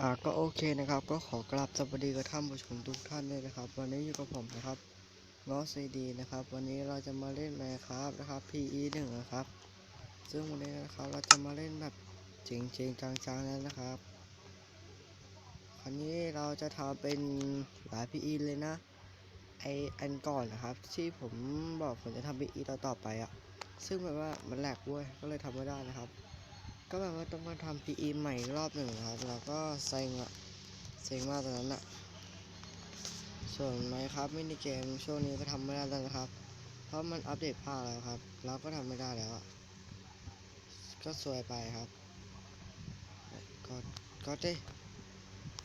อ่าก็โอเคนะครับ ก็ขอกราบสวัสดีกับท่านผู้ชมทุกท่านเลยนะครับ วันนี้อยู่กับผมนะครับง้อซีดีนะครับ วันนี้เราจะมาเล่น Minecraft นะครับ PE หนึ่งนะครับ ซึ่งวันนี้นะครับเราจะมาเล่นแบบจริงจริงจังๆแล้วนะครับคราวนี้เราจะทำเป็นหลาย PE เลยนะไออันก่อนนะครับ ที่ผมบอกผมจะทำ PE ต่อต่อๆไปอะ่ะซึ่งแบบว่ามันแหลกเว้ยก็เลยทำไม่ได้นะครับ ก็แบบว่าต้องมาทำ PE ใหม่อีกรอบหนึ่งครับ แล้วก็เซ็งอะเซ็งมากตอนนั้นอะส่วนไหมครับมินิเกมช่วงนี้ก็ทำไม่ได้แล้วนะครับ เพราะมันอัปเดตภาคแล้วครับ เราก็ทำไม่ได้แล้วอะก็สวยไปครับ ก็ก็ดิ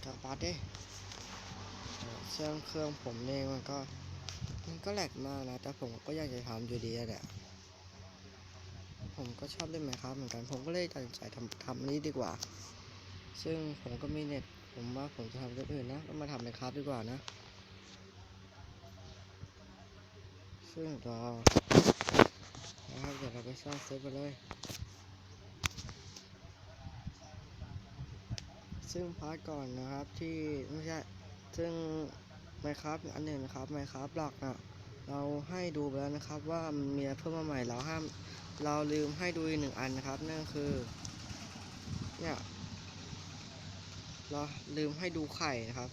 ก็ปัดดิเออเครื่องเครื่องผมเองมันก็ มันก็แหลกมากนะ แต่ผมก็อยากจะทำอยู่ดีอะแหละ ผมก็ชอบเล่นไหมครับเหมือนกันผมก็เลยตัดสินใจทำทำนี้ดีกว่า ซึ่งผมก็มีเน็ต ผมว่าผมจะทำเรื่องอื่นนะก็มาทำเป็นครับดีกว่านะ ซึ่งรอนะครับเดี๋ยวเราไปสร้างเซิร์ฟไปเลย ซึ่งพาร์ทก่อนนะครับที่ไม่ใช่ซึ่งไมครับอันหนึ่งนะครับไมครับหลักนะเราให้ดูไปแล้วนะครับว่ามีเพิ่มมาใหม่เราห้าม เราลืมให้ดูอีกหนึ่งอันนะครับ นั่นคือ เนี่ย เราลืมให้ดูไข่นะครับ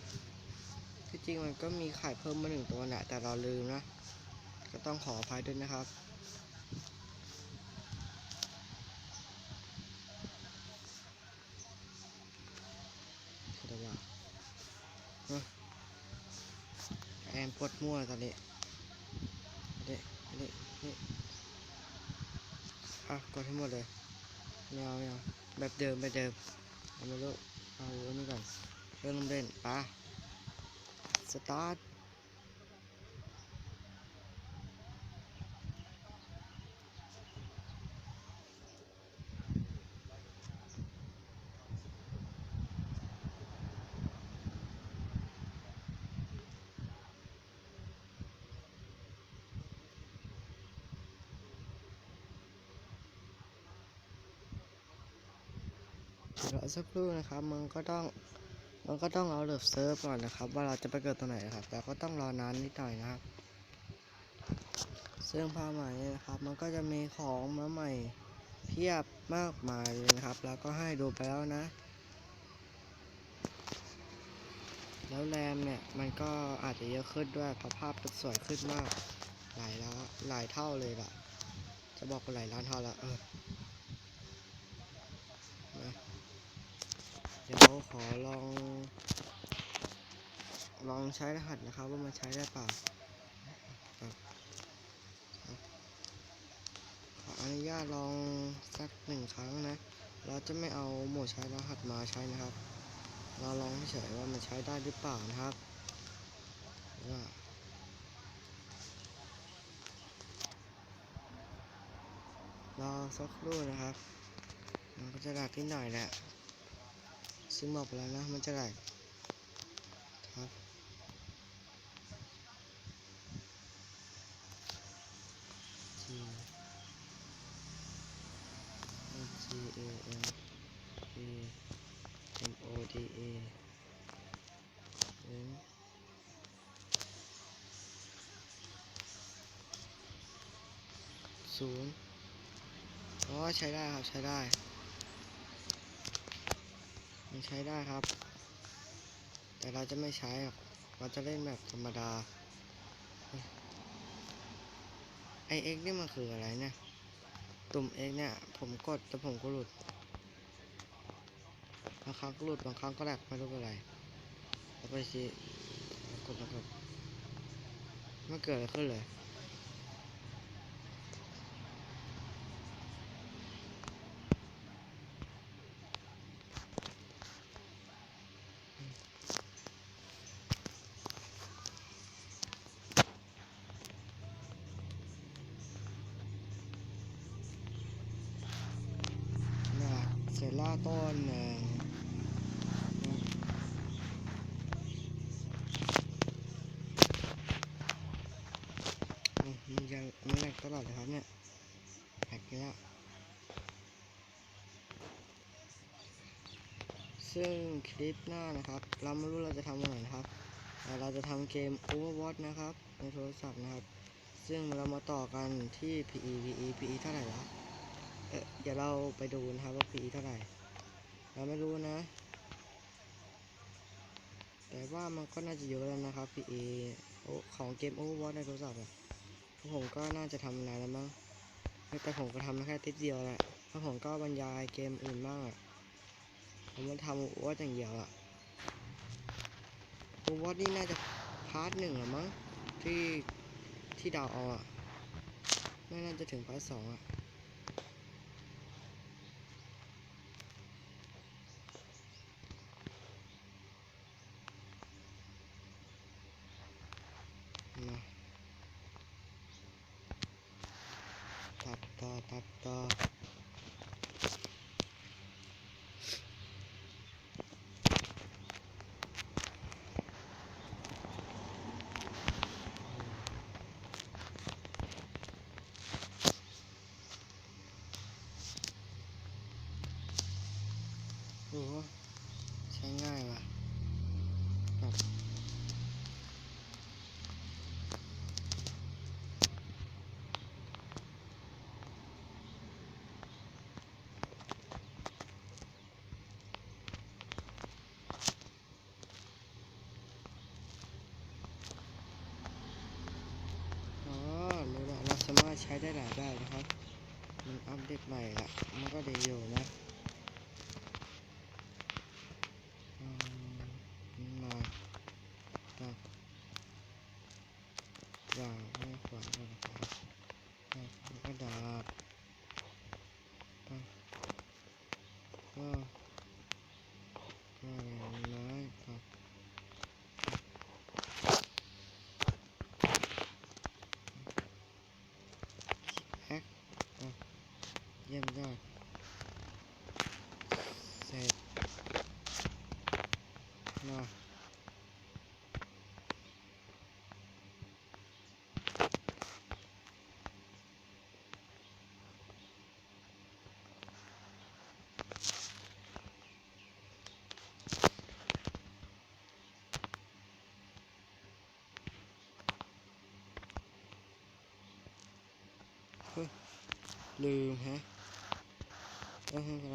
ที่จริงมันก็มีไข่เพิ่มมาหนึ่งตัวแหละแต่เราลืมนะ ก็ต้องขออภัยด้วยนะครับเดี๋ยวว่าเอ้ยแอนปวดมั่วตอนนี้เด็เด็นี่ อะกดให้หมดเลยไม่เอาไม่เอาแบบเดิมแบบเดิมเอาไม่รู้เอาอันนี้ก่อนเริ่มเล่นปะสตาร์ท เดี๋ยวสักครู่นะครับมันก็ต้องมันก็ต้องเอาเลิฟเซิร์ฟก่อนนะครับ ว่าเราจะไปเกิดตรงไหนนะครับแต่ก็ต้องรอนานนิดหน่อยนะครับซึ่งผ้าใหม่นี่นะครับ มันก็จะมีของมาใหม่เพียบมากมายเลยนะครับ แล้วก็ให้ดูไปแล้วนะ แล้วแรมเนี่ยมันก็อาจจะเยอะขึ้นด้วยเพราะภาพมันสวยขึ้นมาก หลายล้าหลายเท่าเลยล่ะ จะบอกว่าหลายล้านเท่าละเออนะ เดี๋ยวขอลอง ลองใช้รหัสนะครับ ว่ามันใช้ได้เปล่าขออนุญาตลองสักหนึ่งครั้งนะ เราจะไม่เอาโหมดใช้รหัสมาใช้นะครับ เราลองเฉยว่ามันใช้ได้หรือเปล่านะครับว่ารอสักครู่นะครับ มันก็จะดักนิดหน่อยแหละ ซึ่งบอกไปแล้วนะ มันจะไหลครับ G G A N A M O D A N ศูนย์อ๋อใช้ได้ครับ ใช้ได้ มันใช้ได้ครับ แต่เราจะไม่ใช้หรอกเราจะเล่นแบบธรรมดาไอเอ็กนี่มันคืออะไรเนี่ย ตุ่มเอ็กเนี่ย ผมกดแต่ผมก็หลุดบางครั้งก็หลุดบางครั้งก็แหลกไม่รู้เป็นไรแล้วไปสิกดแล้วกดมันเกิดอะไรขึ้นเลย ล่าต้นหนึ่งอืมมันยังมันแหลกตลอดเลยครับเนี่ยแหลกเยอะเซซึ่งคลิปหน้านะครับ เราไม่รู้เราจะทำวันไหนะครับแต่เราจะทำเกม Overwatch นะครับ ในโทรศัพท์นะครับ ซึ่งเรามาต่อกันที่ PE PE PE เท่าไหร่ละ เดี๋ยวเราไปดูนะครับว่า PE เท่าไหร่ เราไม่รู้นะ แต่ว่ามันก็น่าจะเยอะแล้วนะครับ PE โอของเกม Overwatch ในโทรศัพท์อะผมก็น่าจะทำนานแล้วมั้งแต่ผมก็ทำแค่ติดเดียวแหละเพราะผมก็บรรยายเกมอื่นบ้างอะผมมันทำวอตอย่างเดียวอะวอตนี่น่าจะพาร์ทหนึ่งอะมั้งที่ที่ดาวอาอะไม่น่าจะถึงพาร์ทสองอะมาตัดต่อตัดต่อ โอ้โหใช้ง่ายว่ะครับอ๋อรู้ละเราสามารถใช้ได้หลายแบบนะครับ มันอัป เด็กใหม่ละมันก็ดีอยู่นะ อืมมาตักดาบไม่ขวานก็นะครับตักแล้วก็ดาบตักก็ก็อะไรไม้ตักแฮกอะ เยี่ยมยอดเสร็จมาลืมฮะ เออไ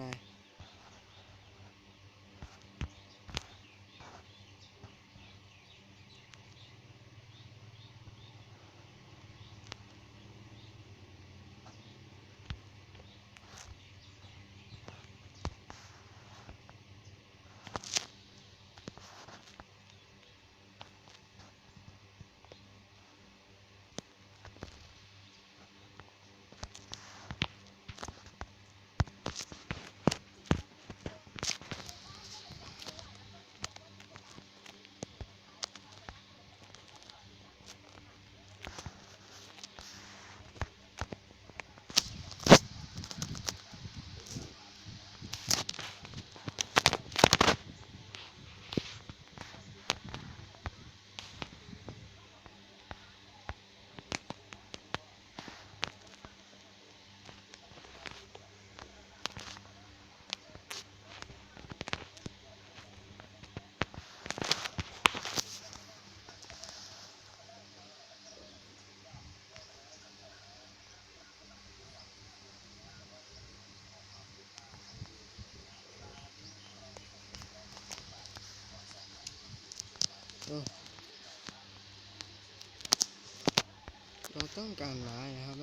ต้องการไม้นะครับ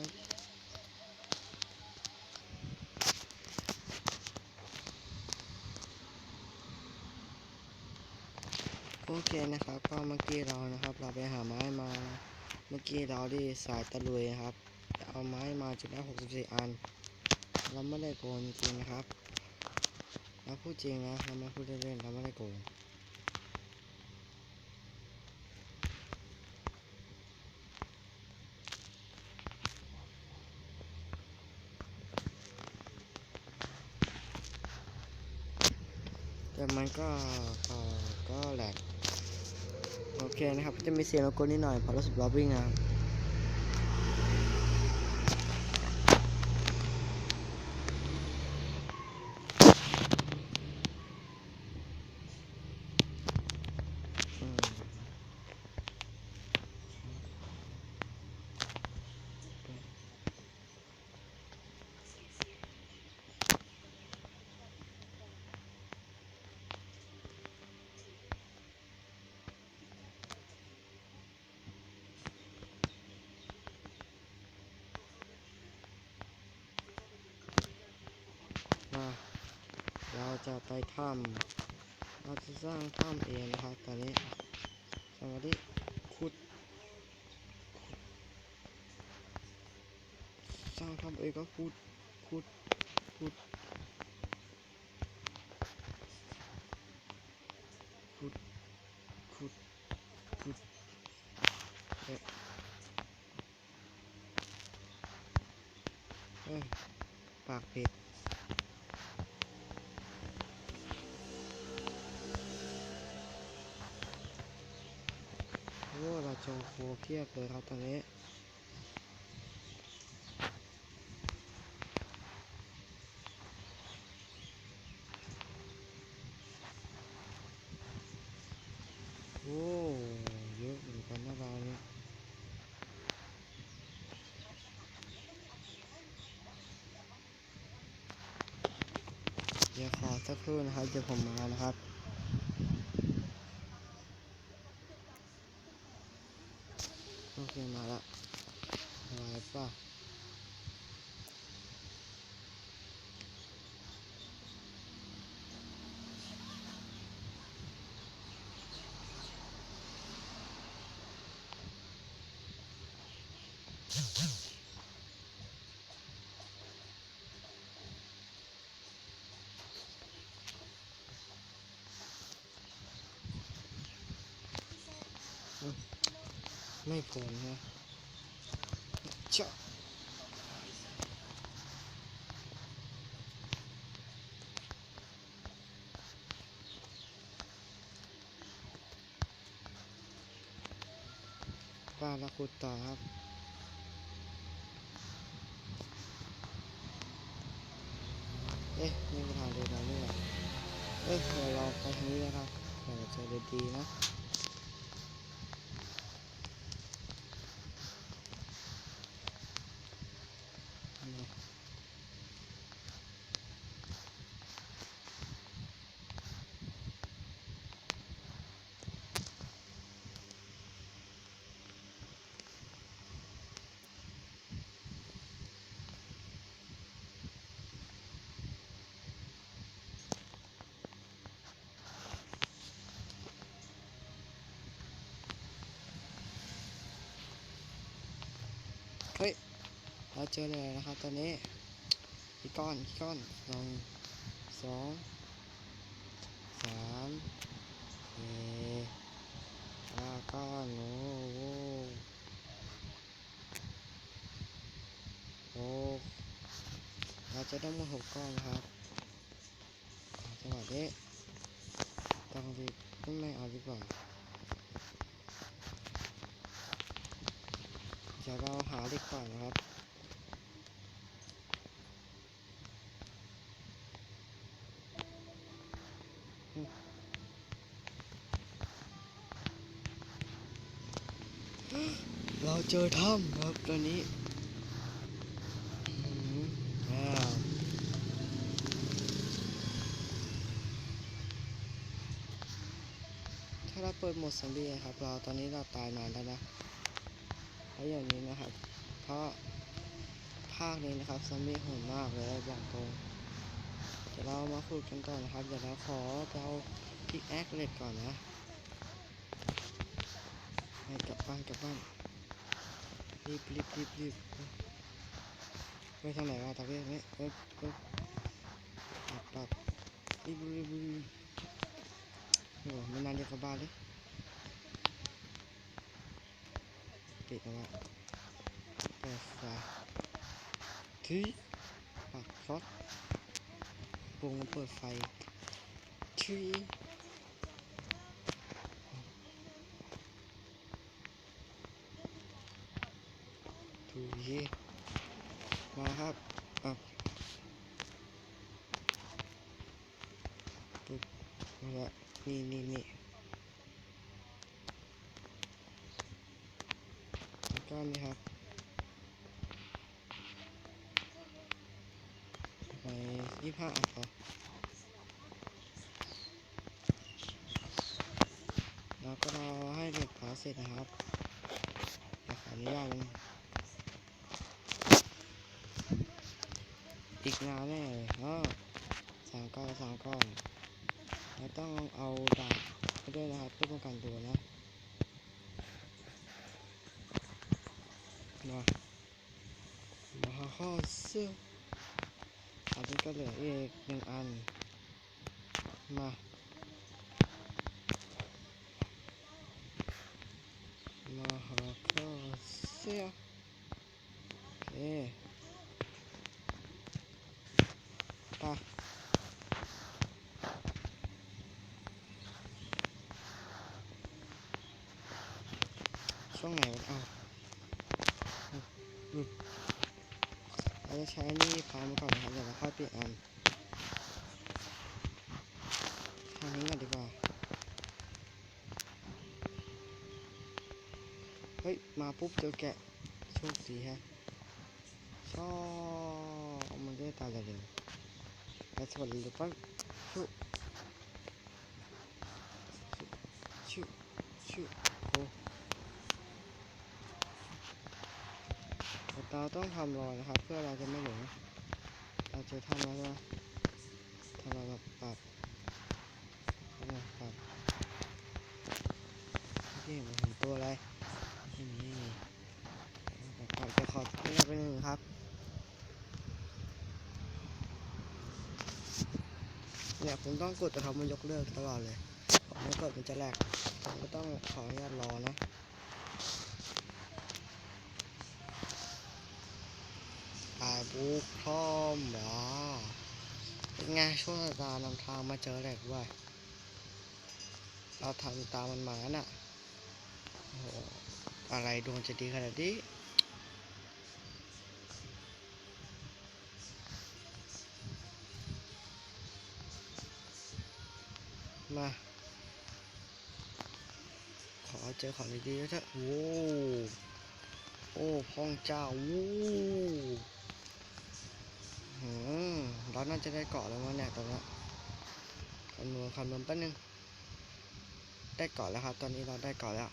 โอเคนะครับก็เมื่อกี้เรานะครับ เราไปหาไม้มา เมื่อกี้เราที่สายตะลุยนะครับ เอาไม้มาจุดได้64อัน เราไม่ได้โกงจริงนะครับเราพูดจริงนะเราไม่พูดเล่นๆเราไม่ได้โกง มันก็ก็ก็แหลกโอเคนะครับ จะมีเสียงรบกวนนิดหน่อยเพราะรู้สึกล็อบบิ้งนะครับ จะไปถ้ำเราจะสร้างถ้ำเองนะครับตอนนี้สวัสดีขุด สร้างถ้ำเองก็ขุดขุดขุด เพียบเลยครับตอนนี้โอ้เยอะเหมือนกันนะเราเนี่ยเดี๋ยวขอสักครู่นะครับเดี๋ยวผมมานะครับ โอเคมาละอะไรป่ะ ไม่ผลนะเจ้าป้าละคุดต่อครับเอ๊ะนี่เป็นทางเดินมานี่หว่าเอ๊ะเดี๋ยวเราไปทางนี้นะครับเดี๋ยวจะดีนะ เฮ้ย เราเจอเลยนะครับตอนนี้อีกก้อนอีกก้อนหนึ่งสองสามสี่ห้าก้อนโอ้โหโอ้เราจะได้หมดหกก้อนนะครับจังหวะนี้ต้องรีบไม่เอาดีกว่าเดี๋ยวเราหาเหล็กก่อนนะครับ เจอถ้ำครับตอนนี้ว้าวถ้าเราเปิดโหมดซอมบี้ครับ เราตอนนี้เราตายนานแล้วนะเพราะอย่างนี้นะครับ เพราะภาคนี้นะครับซอมบี้โหดมากเลยบอกตรงเดี๋ยวเรามาฝึกกันต่อนะครับ เดี๋ยวเราขอเอาพิกแอคเล็กก่อนนะไปกลับบ้านกลับบ้าน รีบรีบรีบรีบไปทางไหนวะทางนี้นี้เอ๊บเอ๊บปรับปับรีบรีบรีบโอ้ไม่นานเดียวกลับบ้านเลยปิดเอาไว้เปิดไฟที่ปักฟอสวงเปิดไฟที่ ถูเยมาครับอะปึ๊บมาละนี่นี่นี่แล้วก็นี่ครับไปยี่ห้าอันแล้วก็รอให้เหล็กเผาเสร็จนะครับขออนุญาตมัน อีกนานแน่เลยอ๋อสามก้อนสามก้อนแล้วต้องเอาดาบไปด้วยนะครับเพื่อป้องกันตัวนะมามาข้อเสื้ออันนี้ก็เหลืออีกหนึ่งอัน มามาหาข้อเสื้อโอเคไป ช่วงไหนวะเอาอืมเราจะใช้นี่พามก่อนนะครับเดี๋ยวเราค่อยเปลี่ยนอันทางนี้ก่อนดีกว่า เฮ้ย มาปุ๊บเจอแกะโชคดีฮะชอบมันได้ตายเร็วแล้วสวัสดีทุกคนชุชุชุโอ้ เราต้องทำรอยนะครับ เพื่อเราจะไม่หลงเราจะทำแล้วนะทำเราแบบปรับทำเราปรับที่เห็นเห็นตัวอะไรไม่มีไม่ขอจะขอเงียบไปหนึ่งครับเนี่ยผมต้องกดแต่เขามันยกเลิกตลอดเลยผมไม่กดมันจะแหลกผมก็ต้องขออนุญาตรอนะ ทุกพร้อมว้าเป็นไงช่วงสัปดานำทางมาเจอแหลกด้วยเราทำตามมันมาน่ะโอ้อะไรดวงจะดีขนาดนี้มา ขอเจอของดีๆด้วเถอะโอ้โอ้พ่องเจ้าโอ้ หืมเราน่าจะได้เกาะแล้วมั้งเนี่ยตอนนี้คำนวณคำนวณแป๊บนึง ได้เกาะแล้วครับ ตอนนี้เราได้เกาะแล้ว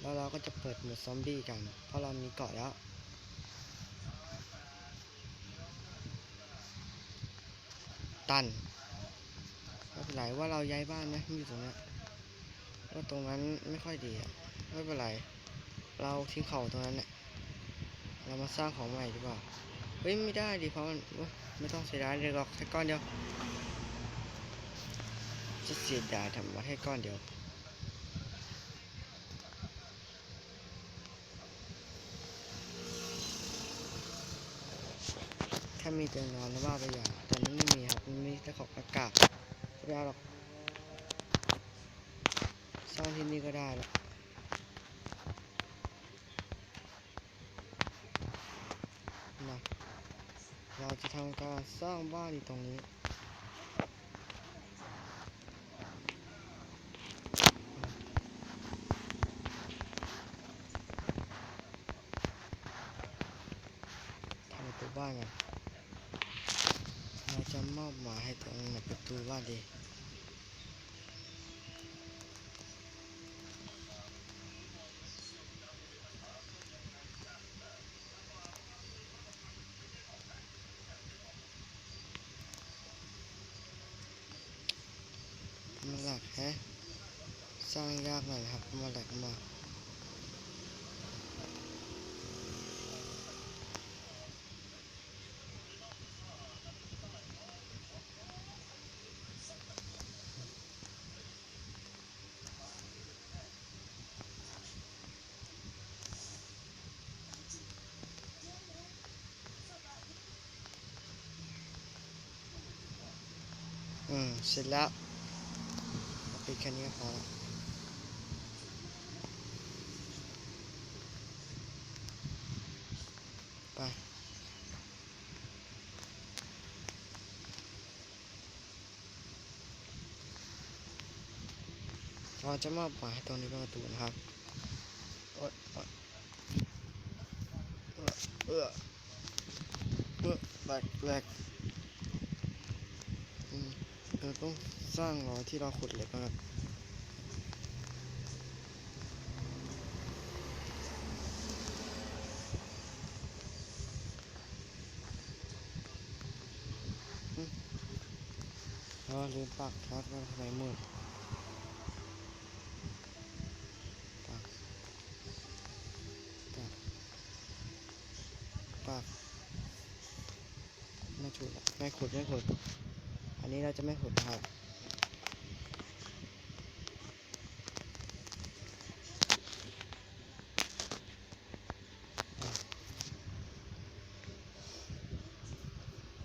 แล้วเราก็จะเปิดหมดซอมบี้กัน เพราะเรามีเกาะแล้วตันไม่เป็นไรว่าเราย้ายบ้านนะอยู่ตรงนี้ว่าตรงนั้นไม่ค่อยดีอะไม่เป็นไร เราทิ้งเขาตรงนั้นเนี่ยเรามาสร้างของใหม่ดีกว่า เฮ้ยไม่ได้ดิเพราะมันไม่ต้องเสียดายเลยหรอกแค่ก้อนเดียว จะเสียดายทำมาแค่ก้อนเดียวถ้ามีเตียงนอนแล้วว่าไปอย่างแต่นั้นไม่มีครับมันมีแต่ของอากาศไม่เอาหรอกสร้างที่นี่ก็ได้แล้วนะเราจะทำการสร้างบ้านอยู่ตรงนี้ทำประตูบ้านกันเราจะมอบหมายให้ตรงไหนประตูบ้านดี มาหลักแฮะ สร้างยากหน่อยครับมาหลกมาอืมเสร็จแล้วปิดแค่นี้ก็พอละ เราจะมอบหมายตรงนี้เป็นประตูนะครับโอ๊ยโอ๊ยเออเออแหลกแหลกอืมเราต้องสร้างรอยที่เราขุดเล็กนะครับอลืมปักครับแล้วทำไมมืด ปักไม่ฉุดไม่ขุดไม่ขุด อันนี้เราจะไม่ขุดนะครับ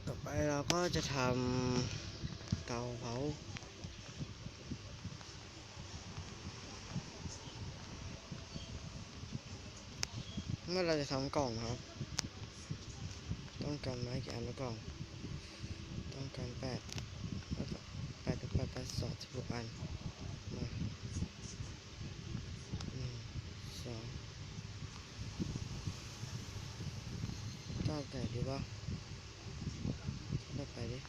ต่อไปเราก็จะทำเตาเผาเมื่อเราจะทำกล่องครับ การไม้กี่อันในกล่องต้องการแปดแล้วก็แปดถึงแปดแปดสองสิบหกอัน มาหนึ่งสองเก้าแต่ดีวะได้ไปดิ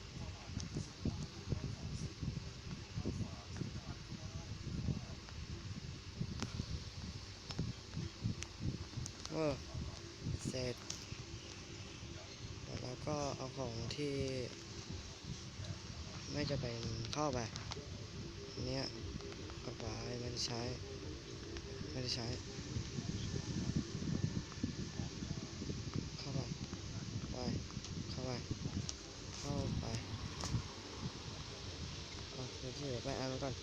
เออเสร็จแล้วเราก็เอา ของที่ไม่จะเป็นเข้าไปอันเนี้ยกระเปไม่ได้ใช้ ไม่ได้ใช้ เข้าไป ไป เข้าไป เข้าไปเอาเดี๋ยวที่เหลือไปเอามาก่อน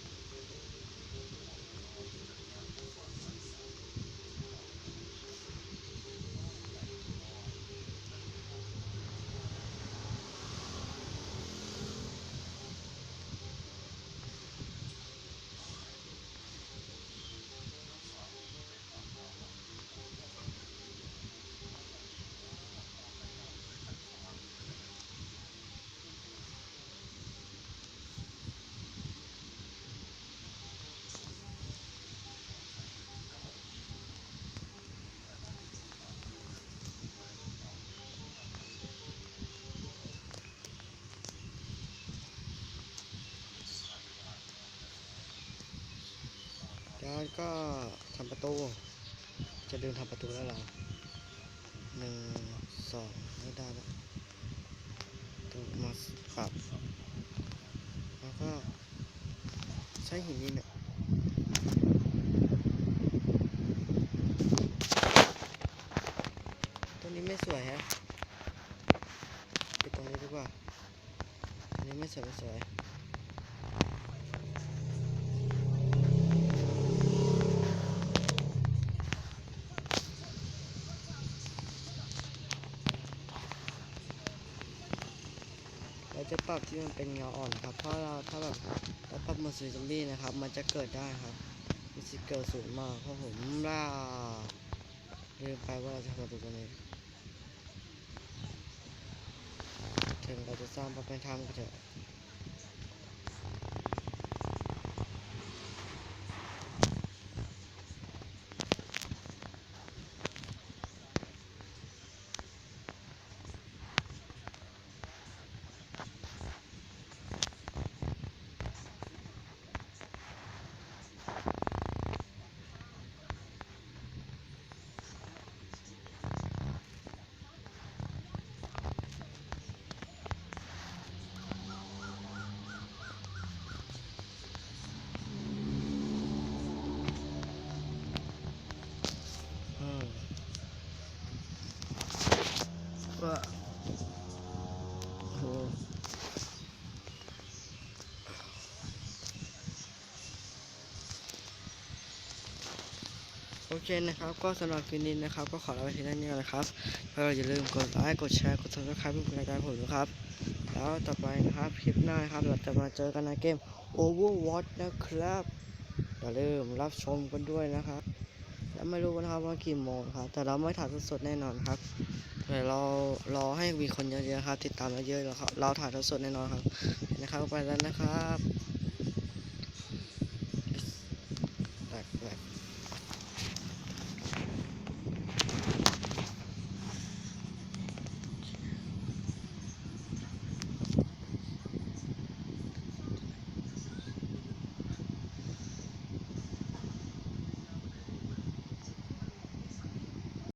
แล้วก็ทำประตู จะเดินทำประตูแล้วเราหนึ่งสองไม่ได้แล้วต้องมาปรับ แล้วก็ใช้หินนี่เนี่ยตัวนี้ไม่สวยฮะไปตรงนี้ดีกว่าอันนี้ไม่สวยไม่สวย กับที่มันเป็นเงาอ่อนครับ เพราะเราถ้าแบบเราปรับมดสีซอมบี้นะครับ มันจะเกิดได้ครับมีสิเกิดสูงมากเพราะผมล่าลืมไปว่าเราจะทำประตูตรงนี้ถึงเราจะสร้างประเป็นถ้ำก็เถอะ โอเคนะครับ ก็สำหรับคลิปนี้นะครับ ก็ขอลาไปที่นั่นนี้ก่อนนะครับถ้าเราอย่าลืมกดไลค์กดแชร์กด subscribe เป็นกำลังใจผมนะครับ แล้วต่อไปนะครับคลิปหน้านะครับเราจะมาเจอกันในเกม Overwatch นะครับอย่าลืมรับชมกันด้วยนะครับ และไม่รู้นะครับว่ากี่โมงครับ แต่เราไม่ถ่ายสดๆแน่นอนครับเดี๋ยวเรารอให้มีคนเยอะๆครับ ติดตามเยอะๆแล้วเราถ่ายสดๆแน่นอนครับนะครับไปแล้วนะครับ